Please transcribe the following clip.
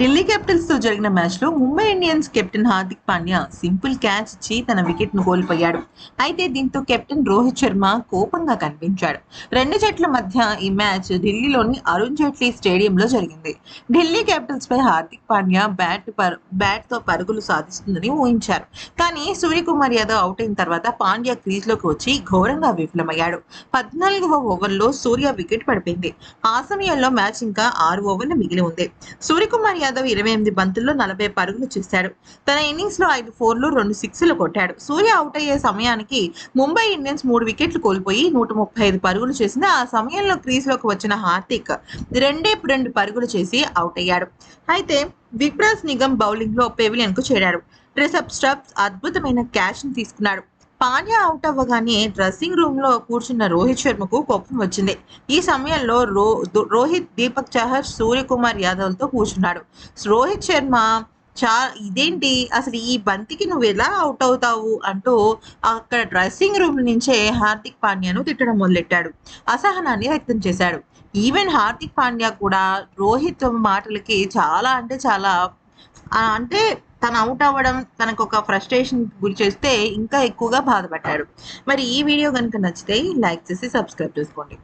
ఢిల్లీ క్యాపిటల్స్తో జరిగిన మ్యాచ్లో Mumbai Indians captain Hardik Pandya simple catch ఇచ్చి తన వికెట్ను కోల్పోయాడు. అయితే దీంతో కెప్టెన్ రోహిత్ శర్మ కోపంగా కనిపించాడు. రెండు జట్ల మధ్య ఈ మ్యాచ్ ఢిల్లీలోని అరుణ్ జైట్లీ స్టేడియంలో జరిగింది. ఢిల్లీ క్యాపిటల్స్ పై హార్దిక్ పాండ్యా బ్యాట్ బ్యాట్తో పరుగులు సాధిస్తుందని ఊహించారు. కానీ సూర్యకుమార్ యాదవ్ అవుట్ అయిన తర్వాత పాండ్యా క్రీజ్లోకి వచ్చి ఘోరంగా విఫలమయ్యాడు. పద్నాలుగవ ఓవర్లో సూర్య వికెట్ పడిపోయింది. ఆ సమయంలో మ్యాచ్ ఇంకా ఆరు ఓవర్లు మిగిలి ఉంది. సూర్యకుమార్ యాదవ్ ఇరవై ఎనిమిది బంతుల్లో నలభై పరుగులు చేశాడు. తన ఇన్నింగ్స్లో ఐదు ఫోర్లు రెండు సిక్స్లు కొట్టాడు. సూర్య అవుట్ అయ్యే సమయానికి ముంబై ఇండియన్స్ మూడు వికెట్లు కోల్పోయి నూట ముప్పై ఐదు పరుగులు చేసింది ఆ సమయంలో క్రీజ్లోకి వచ్చిన హార్దిక్ రెండే రెండు పరుగులు చేసి అవుట్ అయ్యాడు. అయితే విప్రాస్ నిగమ్ బౌలింగ్లో పెవిలియన్కు చేరాడు. రిసబ్ స్టబ్స్ అద్భుతమైన క్యాచ్ని తీసుకున్నాడు. పాండ్యా అవుట్ అవ్వగానే డ్రెస్సింగ్ రూమ్లో కూర్చున్న రోహిత్ శర్మకు కోపం వచ్చింది. ఈ సమయంలో రో రోహిత్ దీపక్ చహర్ సూర్యకుమార్ యాదవ్తో కూర్చున్నాడు. రోహిత్ శర్మ చా ఇదేంటి? అసలు ఈ బంతికి నువ్వు ఎలా అవుట్ అవుతావు? అంటూ అక్కడ డ్రెస్సింగ్ రూమ్ నుంచే హార్దిక్ పాండ్యాను తిట్టడం మొదలెట్టాడు. అసహనాన్ని వ్యక్తం చేశాడు. ఈవెన్ హార్దిక్ పాండ్యా కూడా రోహిత్ మాటలకి చాలా అంటే చాలా అంటే తను అవుట్ అవ్వడం తనకు ఒక ఫ్రస్ట్రేషన్ గురి చేస్తే ఇంకా ఎక్కువగా బాధపడ్డాడు. మరి ఈ వీడియో కనుక నచ్చితే లైక్ చేసి సబ్స్క్రైబ్ చేసుకోండి.